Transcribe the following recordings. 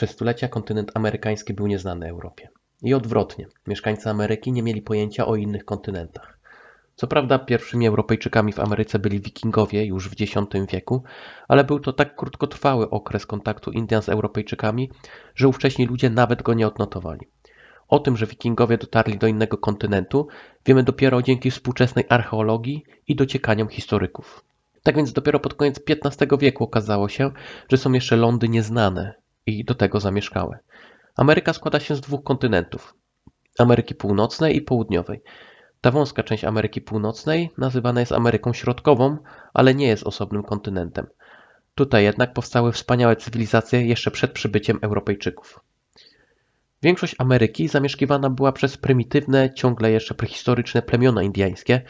Przez stulecia kontynent amerykański był nieznany Europie. I odwrotnie, mieszkańcy Ameryki nie mieli pojęcia o innych kontynentach. Co prawda pierwszymi Europejczykami w Ameryce byli wikingowie już w X wieku, ale był to tak krótkotrwały okres kontaktu Indian z Europejczykami, że ówcześni ludzie nawet go nie odnotowali. O tym, że wikingowie dotarli do innego kontynentu, wiemy dopiero dzięki współczesnej archeologii i dociekaniom historyków. Tak więc dopiero pod koniec XV wieku okazało się, że są jeszcze lądy nieznane i do tego zamieszkałe. Ameryka składa się z dwóch kontynentów: Ameryki Północnej i Południowej. Ta wąska część Ameryki Północnej nazywana jest Ameryką Środkową, ale nie jest osobnym kontynentem. Tutaj jednak powstały wspaniałe cywilizacje jeszcze przed przybyciem Europejczyków. Większość Ameryki zamieszkiwana była przez prymitywne, ciągle jeszcze prehistoryczne plemiona indyjskie,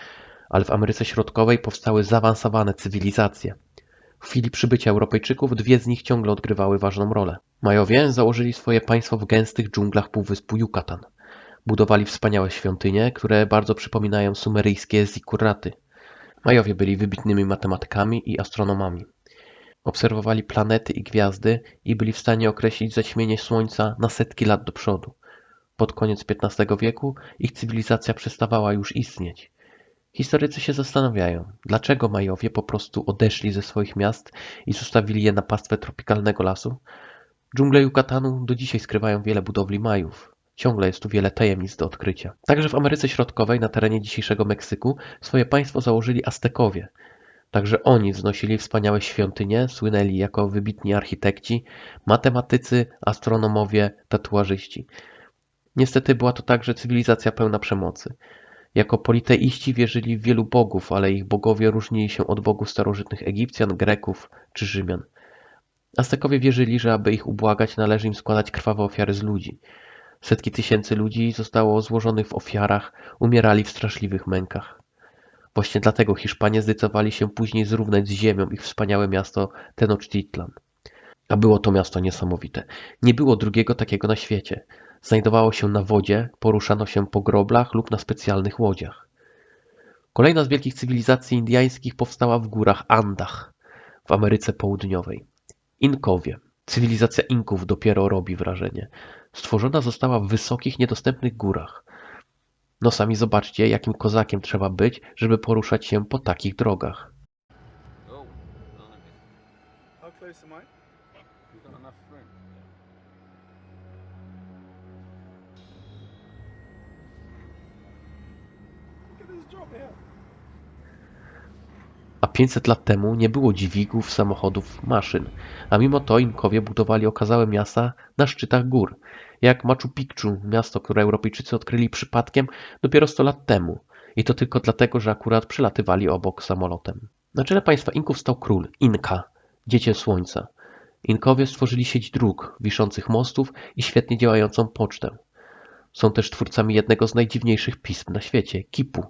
ale w Ameryce Środkowej powstały zaawansowane cywilizacje. W chwili przybycia Europejczyków dwie z nich ciągle odgrywały ważną rolę. Majowie założyli swoje państwo w gęstych dżunglach półwyspu Yucatan. Budowali wspaniałe świątynie, które bardzo przypominają sumeryjskie zikkuraty. Majowie byli wybitnymi matematykami i astronomami. Obserwowali planety i gwiazdy i byli w stanie określić zaćmienie Słońca na setki lat do przodu. Pod koniec XV wieku ich cywilizacja przestawała już istnieć. Historycy się zastanawiają, dlaczego Majowie po prostu odeszli ze swoich miast i zostawili je na pastwę tropikalnego lasu. Dżungle Yucatanu do dzisiaj skrywają wiele budowli Majów. Ciągle jest tu wiele tajemnic do odkrycia. Także w Ameryce Środkowej, na terenie dzisiejszego Meksyku, swoje państwo założyli Aztekowie. Także oni wznosili wspaniałe świątynie, słynęli jako wybitni architekci, matematycy, astronomowie, tatuażyści. Niestety była to także cywilizacja pełna przemocy. Jako politeiści wierzyli w wielu bogów, ale ich bogowie różnili się od bogów starożytnych Egipcjan, Greków czy Rzymian. Aztekowie wierzyli, że aby ich ubłagać należy im składać krwawe ofiary z ludzi. Setki tysięcy ludzi zostało złożonych w ofiarach, umierali w straszliwych mękach. Właśnie dlatego Hiszpanie zdecydowali się później zrównać z ziemią ich wspaniałe miasto Tenochtitlan. A było to miasto niesamowite. Nie było drugiego takiego na świecie. Znajdowało się na wodzie, poruszano się po groblach lub na specjalnych łodziach. Kolejna z wielkich cywilizacji indyjskich powstała w górach Andach w Ameryce Południowej. Inkowie. Cywilizacja Inków dopiero robi wrażenie. Stworzona została w wysokich, niedostępnych górach. No sami zobaczcie, jakim kozakiem trzeba być, żeby poruszać się po takich drogach. Oh, How close am I? Here. A 500 lat temu nie było dźwigów, samochodów, maszyn, a mimo to Inkowie budowali okazałe miasta na szczytach gór, jak Machu Picchu, miasto, które Europejczycy odkryli przypadkiem dopiero 100 lat temu. I to tylko dlatego, że akurat przelatywali obok samolotem. Na czele państwa Inków stał król, Inka, dziecię słońca. Inkowie stworzyli sieć dróg, wiszących mostów i świetnie działającą pocztę. Są też twórcami jednego z najdziwniejszych pism na świecie, kipu.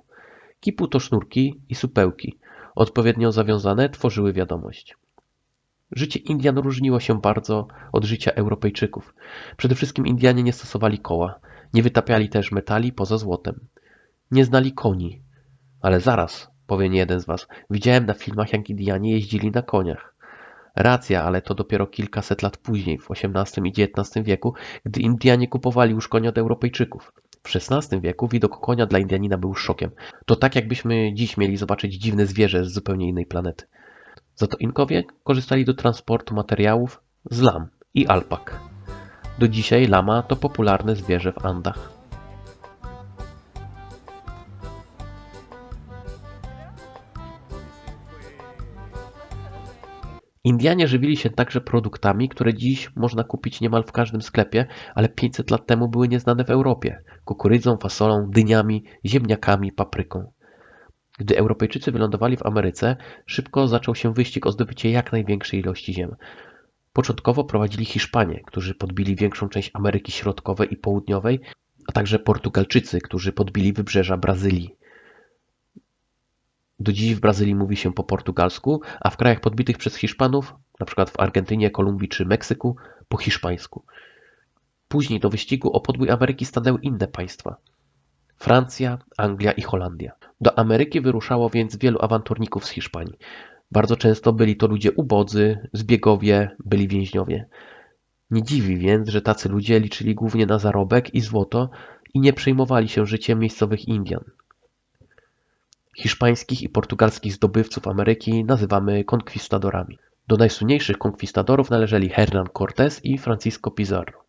Kipu to sznurki i supełki. Odpowiednio zawiązane tworzyły wiadomość. Życie Indian różniło się bardzo od życia Europejczyków. Przede wszystkim Indianie nie stosowali koła, nie wytapiali też metali poza złotem. Nie znali koni. Ale zaraz, powie nie jeden z was, widziałem na filmach, jak Indianie jeździli na koniach. Racja, ale to dopiero kilkaset lat później, w XVIII i XIX wieku, gdy Indianie kupowali już konia od Europejczyków. W XVI wieku widok konia dla Indianina był szokiem. To tak jakbyśmy dziś mieli zobaczyć dziwne zwierzę z zupełnie innej planety. Za to Inkowie korzystali do transportu materiałów z lam i alpak. Do dzisiaj lama to popularne zwierzę w Andach. Indianie żywili się także produktami, które dziś można kupić niemal w każdym sklepie, ale 500 lat temu były nieznane w Europie. Kukurydzą, fasolą, dyniami, ziemniakami, papryką. Gdy Europejczycy wylądowali w Ameryce, szybko zaczął się wyścig o zdobycie jak największej ilości ziem. Początkowo prowadzili Hiszpanie, którzy podbili większą część Ameryki Środkowej i Południowej, a także Portugalczycy, którzy podbili wybrzeża Brazylii. Do dziś w Brazylii mówi się po portugalsku, a w krajach podbitych przez Hiszpanów, np. w Argentynie, Kolumbii czy Meksyku, po hiszpańsku. Później do wyścigu o podbój Ameryki stanęły inne państwa. Francja, Anglia i Holandia. Do Ameryki wyruszało więc wielu awanturników z Hiszpanii. Bardzo często byli to ludzie ubodzy, zbiegowie, byli więźniowie. Nie dziwi więc, że tacy ludzie liczyli głównie na zarobek i złoto i nie przejmowali się życiem miejscowych Indian. Hiszpańskich i portugalskich zdobywców Ameryki nazywamy konkwistadorami. Do najsłynniejszych konkwistadorów należeli Hernán Cortés i Francisco Pizarro.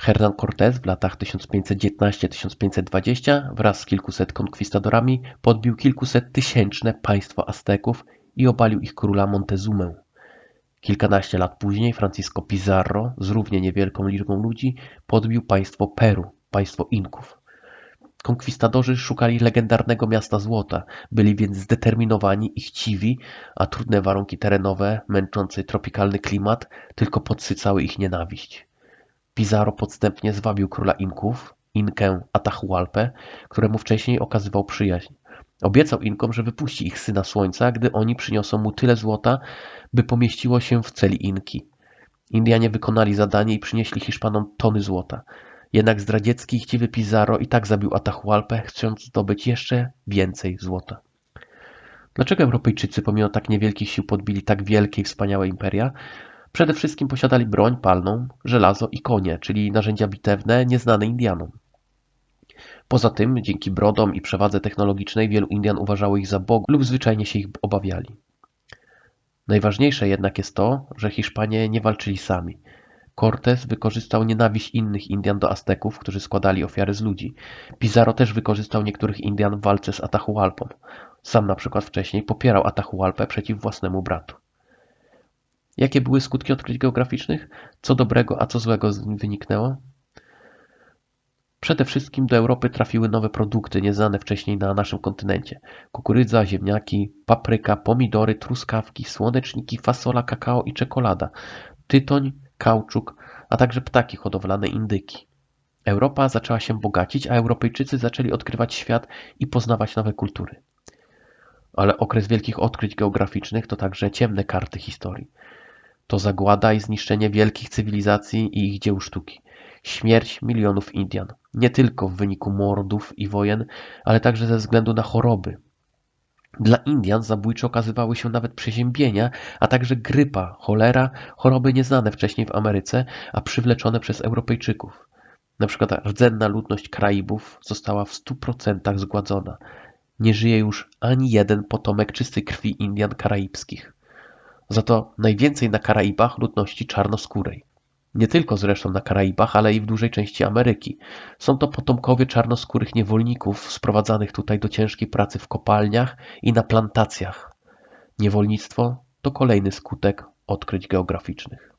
Hernán Cortés w latach 1519-1520 wraz z kilkuset konkwistadorami podbił kilkuset tysięczne państwo Azteków i obalił ich króla Montezumę. Kilkanaście lat później Francisco Pizarro z równie niewielką liczbą ludzi podbił państwo Peru, państwo Inków. Konkwistadorzy szukali legendarnego miasta złota, byli więc zdeterminowani i chciwi, a trudne warunki terenowe, męczący tropikalny klimat tylko podsycały ich nienawiść. Pizarro podstępnie zwabił króla Inków, Inkę Atahualpę, któremu wcześniej okazywał przyjaźń. Obiecał Inkom, że wypuści ich syna słońca, gdy oni przyniosą mu tyle złota, by pomieściło się w celi Inki. Indianie wykonali zadanie i przynieśli Hiszpanom tony złota. Jednak zdradziecki chciwy Pizarro i tak zabił Atahualpę, chcąc zdobyć jeszcze więcej złota. Dlaczego Europejczycy pomimo tak niewielkich sił podbili tak wielkie i wspaniałe imperia? Przede wszystkim posiadali broń palną, żelazo i konie, czyli narzędzia bitewne nieznane Indianom. Poza tym, dzięki brodom i przewadze technologicznej, wielu Indian uważało ich za bogów lub zwyczajnie się ich obawiali. Najważniejsze jednak jest to, że Hiszpanie nie walczyli sami. Cortés wykorzystał nienawiść innych Indian do Azteków, którzy składali ofiary z ludzi. Pizarro też wykorzystał niektórych Indian w walce z Atahualpą. Sam na przykład wcześniej popierał Atahualpę przeciw własnemu bratu. Jakie były skutki odkryć geograficznych? Co dobrego, a co złego z nich wyniknęło? Przede wszystkim do Europy trafiły nowe produkty nieznane wcześniej na naszym kontynencie. Kukurydza, ziemniaki, papryka, pomidory, truskawki, słoneczniki, fasola, kakao i czekolada, tytoń, kauczuk, a także ptaki hodowlane indyki. Europa zaczęła się bogacić, a Europejczycy zaczęli odkrywać świat i poznawać nowe kultury. Ale okres wielkich odkryć geograficznych to także ciemne karty historii. To zagłada i zniszczenie wielkich cywilizacji i ich dzieł sztuki. Śmierć milionów Indian, nie tylko w wyniku mordów i wojen, ale także ze względu na choroby. Dla Indian zabójcze okazywały się nawet przeziębienia, a także grypa, cholera, choroby nieznane wcześniej w Ameryce, a przywleczone przez Europejczyków. Na przykład rdzenna ludność Karaibów została w 100% zgładzona. Nie żyje już ani jeden potomek czystej krwi Indian karaibskich. Za to najwięcej na Karaibach ludności czarnoskórej. Nie tylko zresztą na Karaibach, ale i w dużej części Ameryki. Są to potomkowie czarnoskórych niewolników sprowadzanych tutaj do ciężkiej pracy w kopalniach i na plantacjach. Niewolnictwo to kolejny skutek odkryć geograficznych.